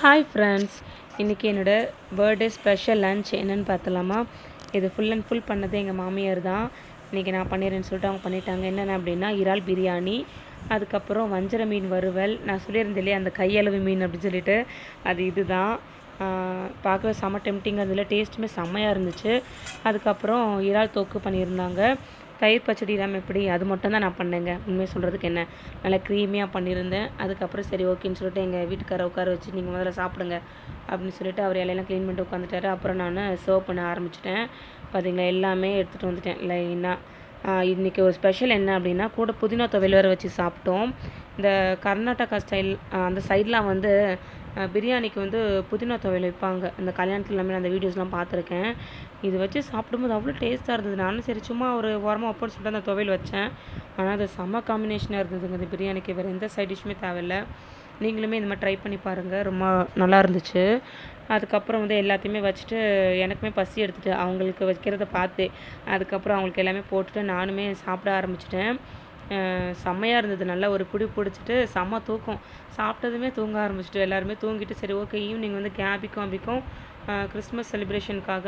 Hi friends இன்றைக்கி என்னோடய birthday special lunch என்னென்னு பார்த்தலாமா? இது ஃபுல் அண்ட் ஃபுல் பண்ணது எங்கள் மாமியார் தான். இன்றைக்கி நான் பண்ணிடுறேன்னு சொல்லிட்டு அவங்க பண்ணிட்டாங்க. என்னென்ன அப்படின்னா இறால் பிரியாணி அதுக்கப்புறம் வஞ்சர மீன் வறுவல். நான் சொல்லியிருந்தேன் இல்லையா அந்த கையளவு மீன் அப்படின்னு சொல்லிட்டு. அது இதுதான். பார்க்கவே செம்ம டெம்டிங்காக இருந்ததில்ல டேஸ்ட்டுமே செம்மையாக இருந்துச்சு. அதுக்கப்புறம் இறால் தொக்கு பண்ணியிருந்தாங்க. தயிர் பச்சடி இல்லாமல் எப்படி? அது மட்டும் தான் நான் பண்ணேங்க. உண்மையை சொல்கிறதுக்கு என்ன? நல்லா க்ரீமியாக பண்ணியிருந்தேன். அதுக்கப்புறம் சரி ஓகேன்னு சொல்லிட்டு எங்கள் வீட்டுக்காரரை உட்கார வச்சு நீங்கள் முதல்ல சாப்பிடுங்க. அப்படின்னு சொல்லிட்டு அவர் இலையெல்லாம் க்ளீன் பண்ணிட்டு உட்காந்துட்டாரு. அப்புறம் நான் சர்வ் பண்ண ஆரம்பிச்சிட்டேன். பார்த்தீங்களா எல்லாமே எடுத்துகிட்டு வந்துட்டேன். லைனாக இன்றைக்கி ஒரு ஸ்பெஷல் என்ன அப்படின்னா கூட புதினா துவையல் வேறு வச்சு சாப்பிட்டோம். இந்த கர்நாடகா ஸ்டைல் அந்த சைட்லாம் வந்து பிரியாணிக்கு வந்து புதினா துவையல் வைப்பாங்க. இந்த கல்யாணத்தில் எல்லாமே அந்த வீடியோஸ்லாம் பார்த்துருக்கேன். இது வச்சு சாப்பிடும்போது அவ்வளோ டேஸ்ட்டாக இருந்தது. நானும் சரி சும்மா ஒரு ஓரமாக வைப்போன்னு சொல்லிட்டு அந்த துவையல் வச்சேன். ஆனால் அது செம்ம காம்பினேஷனாக இருந்ததுங்க. இந்த பிரியாணிக்கு வேறு எந்த சைட் டிஷ்ஷுமே தேவையில்லை. நீங்களுமே இந்த மாதிரி ட்ரை பண்ணி பாருங்கள் ரொம்ப நல்லா இருந்துச்சு. அதுக்கப்புறம் வந்து எல்லாத்தையுமே வச்சுட்டு எனக்குமே பசி எடுத்துகிட்டு அவங்களுக்கு வைக்கிறத பார்த்து அதுக்கப்புறம் அவங்களுக்கு எல்லாமே போட்டுட்டு நானுமே சாப்பிட ஆரம்பிச்சிட்டேன். செம்மையாக இருந்தது. நல்லா ஒரு பிடி பிடிச்சிட்டு செம்ம தூக்கம். சாப்பிட்டதுமே தூங்க ஆரம்பிச்சிட்டு எல்லாருமே தூங்கிட்டு சரி ஓகே ஈவினிங் வந்து கேபிக்கும் அம்பிக்கும் கிறிஸ்மஸ் செலிப்ரேஷனுக்காக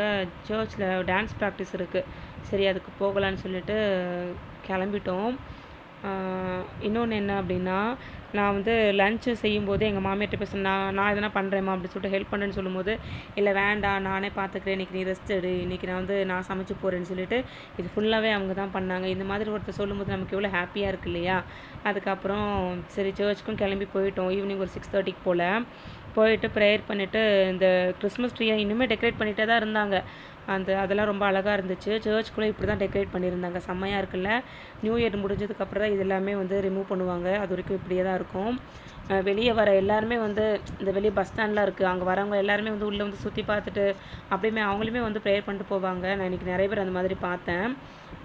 சர்ச்சில் டான்ஸ் ப்ராக்டிஸ் இருக்குது சரி அதுக்கு போகலான்னு சொல்லிட்டு கிளம்பிட்டோம். இன்னொன்று என்ன அப்படின்னா நான் வந்து லஞ்சு செய்யும்போது எங்கள் மாமியார்ட்ட பேச நான் நான் எதனா பண்ணுறேம்மா அப்படின்னு சொல்லிட்டு ஹெல்ப் பண்ணுறேன்னு சொல்லும்போது இல்லை வேண்டாம் நானே பார்த்துக்கிறேன் இன்றைக்கி நீ ரெஸ்ட் எடு. இன்றைக்கி நான் வந்து நான் சமைச்சு போகிறேன்னு சொல்லிட்டு இது ஃபுல்லாகவே அவங்க தான் பண்ணாங்க. இந்த மாதிரி ஒருத்தர் சொல்லும்போது நமக்கு எவ்வளோ ஹாப்பியாக இருக்கு இல்லையா? அதுக்கப்புறம் சரி சர்ச்சுக்கும் கிளம்பி போயிட்டோம். ஈவினிங் ஒரு சிக்ஸ் தேர்ட்டிக்கு போல். போயிட்டு ப்ரேயர் பண்ணிவிட்டு இந்த கிறிஸ்மஸ் ட்ரீயை இன்னுமே டெக்கரேட் பண்ணிகிட்டே தான் இருந்தாங்க. அந்த அதெல்லாம் ரொம்ப அழகாக இருந்துச்சு. சர்ச்குள்ளே இப்படி தான் டெக்கரேட் பண்ணியிருந்தாங்க. செம்மையாக இருக்குல்ல? நியூ இயர் முடிஞ்சதுக்கப்புறம் தான் இது எல்லாமே வந்து ரிமூவ் பண்ணுவாங்க. அது வரைக்கும் இப்படியே தான் இருக்கும். வெளியே வர எல்லாருமே வந்து இந்த வெளியே பஸ் ஸ்டாண்ட்லாம் இருக்குது அங்கே வரவங்க எல்லாருமே வந்து உள்ளே வந்து சுற்றி பார்த்துட்டு அப்படியுமே அவங்களுமே வந்து ப்ரேயர் பண்ணிட்டு போவாங்க. நான் இன்றைக்கி நிறைய பேர் அந்த மாதிரி பார்த்தேன்.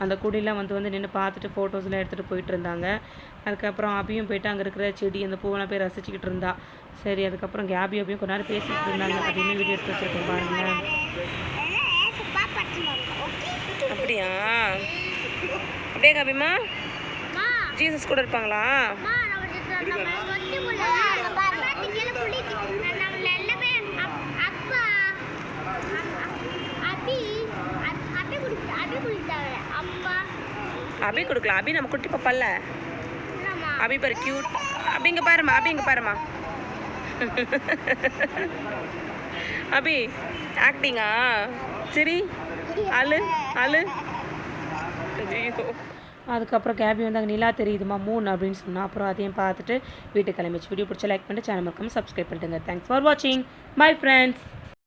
அந்த குடிலாம் வந்து வந்து நின்று பார்த்துட்டு ஃபோட்டோஸ்லாம் எடுத்துகிட்டு போயிட்டு இருந்தாங்க. அதுக்கப்புறம் அபியும் போயிட்டு அங்கே இருக்கிற செடி அந்த பூவெல்லாம் போய் ரசிச்சுக்கிட்டு இருந்தா. சரி அதுக்கப்புறம் கேபி அபியும் கொஞ்ச நேரம் பேசிக்கிட்டு இருந்தாங்க. அதையுமே வீடியோ எடுத்து வச்சுருக்கேன் பாருங்களேன். அப்படியா? அப்படியே காபிமா? ஜீசஸ் கூட இருப்பாங்களா? அபி கொடுக்கலாம் அபி நம்ம குட்டி பாப்பால அபி பாரு கியூட் அபி இங்க பாருமா அபி இங்க பாருமா அபி ஆக்டிங்கா சரி. அழு அழு. ஐயோ. அதுக்கப்புறம் கேபி வந்து அங்கே நிலா தெரியுதுமா மூணு அப்படின்னு சொன்னால் அப்புறம் அதையும் பார்த்துட்டு வீட்டுக்கு கிளம்பிச்சு வீடியோ பிடிச்ச லைக் பண்ணிட்டு சேனல் மறக்காமல் சப்ஸ்கிரைப் பண்ணிட்டுங்க தேங்க்ஸ் ஃபார் வாட்சிங் பை ஃப்ரெண்ட்ஸ்